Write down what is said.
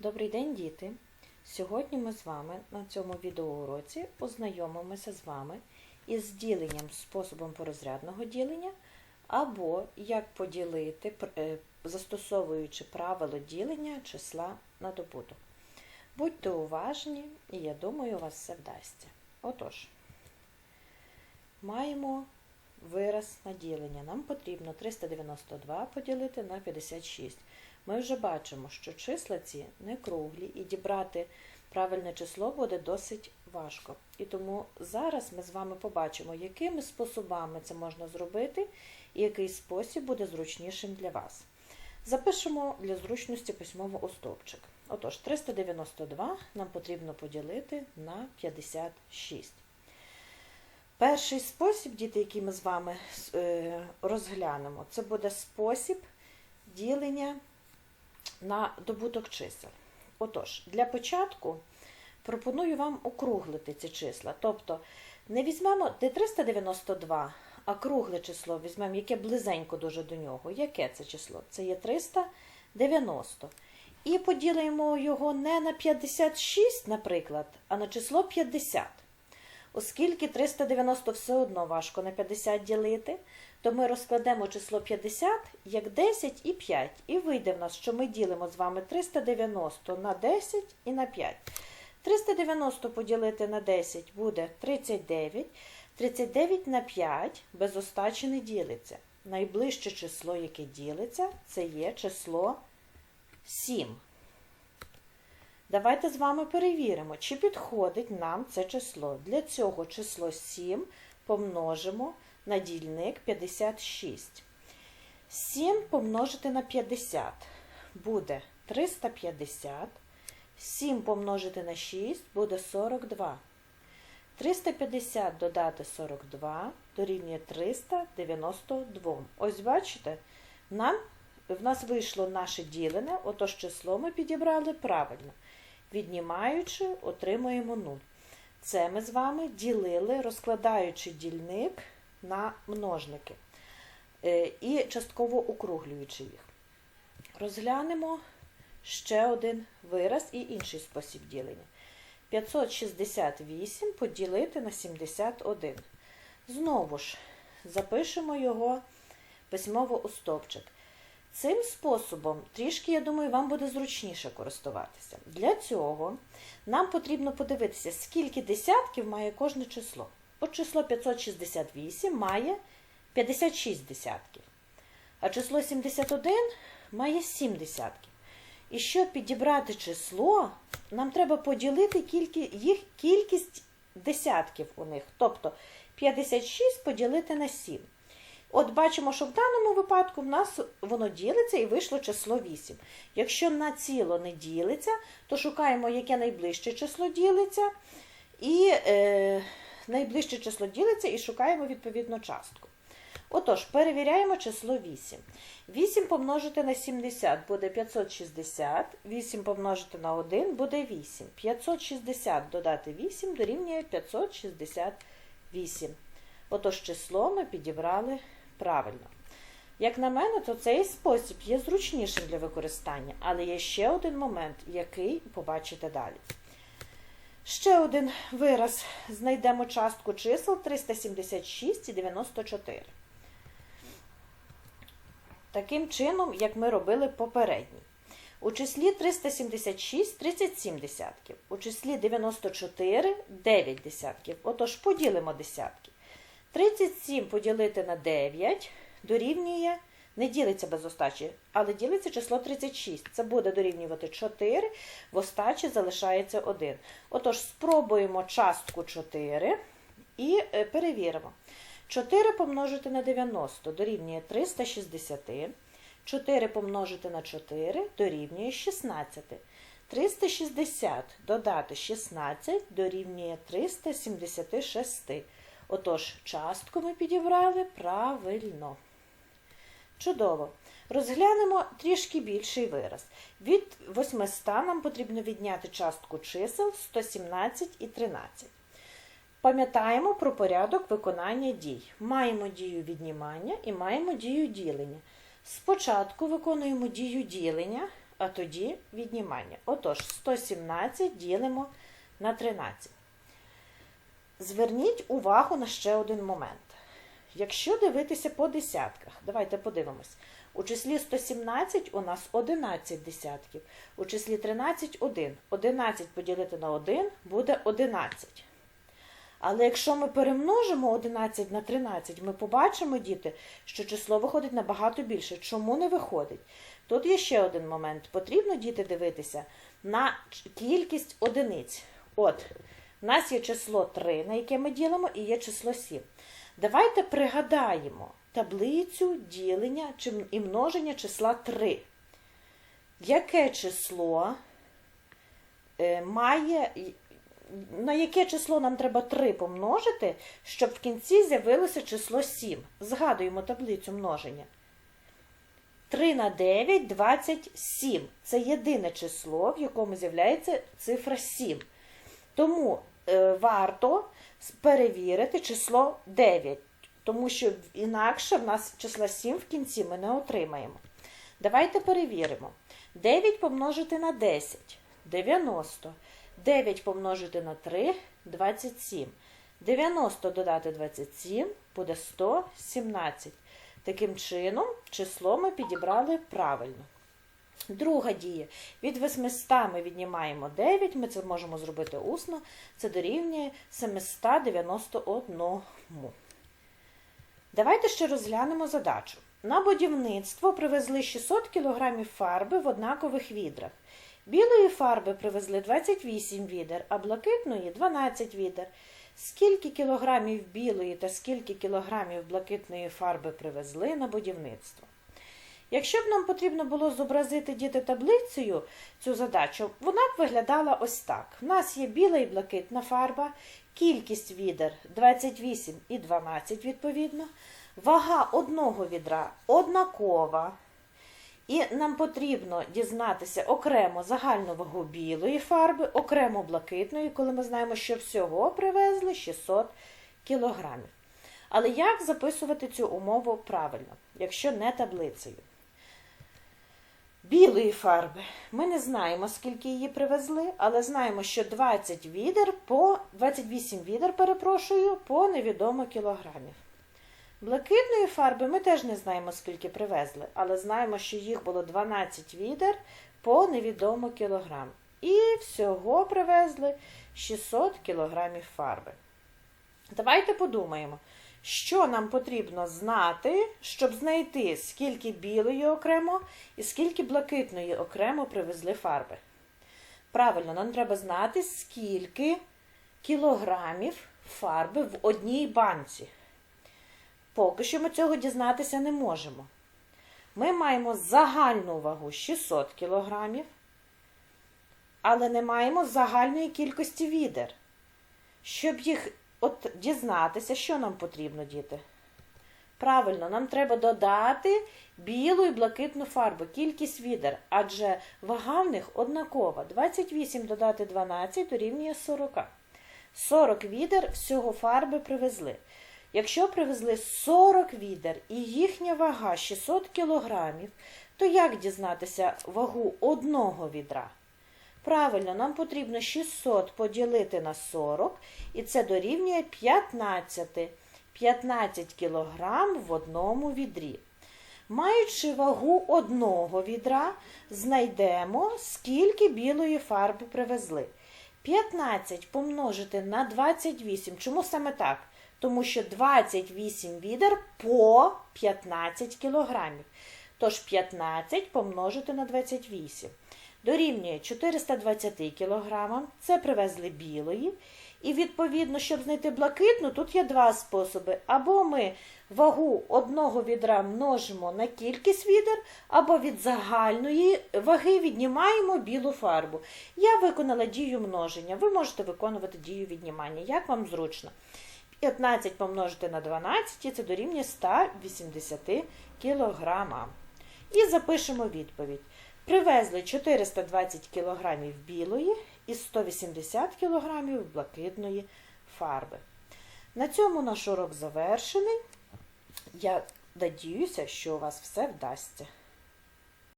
Добрий день, діти! Сьогодні ми з вами на цьому відеоуроці познайомимося з вами із діленням способом порозрядного ділення або як поділити, е, застосовуючи правило ділення числа на добуток. Будьте уважні, і я думаю, у вас все вдасться. Отож, маємо вираз на ділення. Нам потрібно 392 поділити на 56. Ми вже бачимо, що числа ці не круглі, і дібрати правильне число буде досить важко. І тому зараз ми з вами побачимо, якими способами це можна зробити, і який спосіб буде зручнішим для вас. Запишемо для зручності письмово у стовпчик. Отож, 392 нам потрібно поділити на 56. Перший спосіб, діти, який ми з вами е, розглянемо, це буде спосіб ділення на добуток чисел. Отож, для початку пропоную вам округлити ці числа. Тобто не візьмемо не 392, а кругле число візьмемо, яке близенько дуже до нього. Яке це число? Це є 390. І поділимо його не на 56, наприклад, а на число 50. Оскільки 390 все одно важко на 50 ділити, то ми розкладемо число 50 як 10 і 5. І вийде в нас, що ми ділимо з вами 390 на 10 і на 5. 390 поділити на 10 буде 39. 39 на 5 без остачі не ділиться. Найближче число, яке ділиться, це є число 7. Давайте з вами перевіримо, чи підходить нам це число. Для цього число 7 помножимо на дільник 56. 7 помножити на 50 буде 350. 7 помножити на 6 буде 42. 350 додати 42 дорівнює 392. Ось бачите, нам, в нас вийшло наше ділене, отож число ми підібрали правильно. Віднімаючи, отримуємо 0. Це ми з вами ділили, розкладаючи дільник на множники е, і частково округлюючи їх. Розглянемо ще один вираз і інший спосіб ділення. 568 поділити на 71. Знову ж запишемо його письмово у стовпчик. Цим способом, трішки, я думаю, вам буде зручніше користуватися. Для цього нам потрібно подивитися, скільки десятків має кожне число. От число 568 має 56 десятків, а число 71 має 7 десятків. І щоб підібрати число, нам треба поділити їх кількість десятків у них. Тобто 56 поділити на 7. От бачимо, що в даному випадку в нас воно ділиться і вийшло число 8. Якщо на ціло не ділиться, то шукаємо, яке найближче число ділиться, і е, найближче число ділиться і шукаємо відповідну частку. Отож, перевіряємо число 8. 8 помножити на 70 буде 560, 8 помножити на 1 буде 8. 560 додати 8 дорівнює 568. Отож, число ми підібрали правильно. Як на мене, то цей спосіб є зручнішим для використання, але є ще один момент, який побачите далі. Ще один вираз. Знайдемо частку чисел 376 і 94. Таким чином, як ми робили попередній. У числі 376 37 десятків. У числі 94 9 десятків. Отож, поділимо десятки. 37 поділити на 9 дорівнює, не ділиться без остачі, але ділиться число 36. Це буде дорівнювати 4, в остачі залишається 1. Отож, спробуємо частку 4 і е, перевіримо. 4 помножити на 90 дорівнює 360. 4 помножити на 4 дорівнює 16. 360 додати 16 дорівнює 376. Отож, частку ми підібрали правильно. Чудово. Розглянемо трішки більший вираз. Від 800 нам потрібно відняти частку чисел 117 і 13. Пам'ятаємо про порядок виконання дій. Маємо дію віднімання і маємо дію ділення. Спочатку виконуємо дію ділення, а тоді віднімання. Отож, 117 ділимо на 13. Зверніть увагу на ще один момент. Якщо дивитися по десятках, давайте подивимось. У числі 117 у нас 11 десятків, у числі 13 – 1. 11 поділити на 1 буде 11. Але якщо ми перемножимо 11 на 13, ми побачимо, діти, що число виходить набагато більше. Чому не виходить? Тут є ще один момент. Потрібно, діти, дивитися на кількість одиниць. От, у нас є число 3, на яке ми ділимо, і є число 7. Давайте пригадаємо таблицю ділення і множення числа 3. Яке число е, має, на яке число нам треба 3 помножити, щоб в кінці з'явилося число 7? Згадуємо таблицю множення. 3 на 9 – 27. Це єдине число, в якому з'являється цифра 7. Тому е, варто перевірити число 9, тому що інакше в нас числа 7 в кінці ми не отримаємо. Давайте перевіримо. 9 помножити на 10 – 90. 9 помножити на 3 – 27. 90 додати 27 буде 117. Таким чином, число ми підібрали правильно. Друга дія. Від 800 ми віднімаємо 9, ми це можемо зробити усно. Це дорівнює 791. Давайте ще розглянемо задачу. На будівництво привезли 600 кг фарби в однакових відрах. Білої фарби привезли 28 відер, а блакитної 12 відер. Скільки кілограмів білої та скільки кілограмів блакитної фарби привезли на будівництво? Якщо б нам потрібно було зобразити діти таблицею цю задачу, вона б виглядала ось так. У нас є біла і блакитна фарба, кількість відер 28 і 12 відповідно, вага одного відра однакова. І нам потрібно дізнатися окремо загальну вагу білої фарби, окремо блакитної, коли ми знаємо, що всього привезли 600 кілограмів. Але як записувати цю умову правильно, якщо не таблицею? Білої фарби. Ми не знаємо, скільки її привезли, але знаємо, що 20 відер по 28 відер, перепрошую, по невідомо кілограмів. Блакитної фарби ми теж не знаємо, скільки привезли, але знаємо, що їх було 12 відер по невідомо кілограм. І всього привезли 600 кілограмів фарби. Давайте подумаємо, що нам потрібно знати, щоб знайти, скільки білої окремо і скільки блакитної окремо привезли фарби. Правильно, нам треба знати, скільки кілограмів фарби в одній банці. Поки що ми цього дізнатися не можемо. Ми маємо загальну вагу 600 кілограмів, але не маємо загальної кількості відер. Щоб їх от дізнатися, що нам потрібно, діти? Правильно, нам треба додати білу і блакитну фарбу, кількість відер, адже вага в них однакова. 28 додати 12 дорівнює 40. 40 відер всього фарби привезли. Якщо привезли 40 відер і їхня вага 600 кілограмів, то як дізнатися вагу одного відра? Правильно, нам потрібно 600 поділити на 40, і це дорівнює 15. 15 кілограм в одному відрі. Маючи вагу одного відра, знайдемо, скільки білої фарби привезли. 15 помножити на 28. Чому саме так? Тому що 28 відер по 15 кілограмів. Тож 15 помножити на 28. Дорівнює 420 кілограмам. Це привезли білої. І відповідно, щоб знайти блакитну, тут є два способи. Або ми вагу одного відра множимо на кількість відер, або від загальної ваги віднімаємо білу фарбу. Я виконала дію множення. Ви можете виконувати дію віднімання, як вам зручно. 15 помножити на 12, і це дорівнює 180 кілограмам. І запишемо відповідь. Привезли 420 кг білої і 180 кг блакитної фарби. На цьому наш урок завершений. Я надіюся, що у вас все вдасться.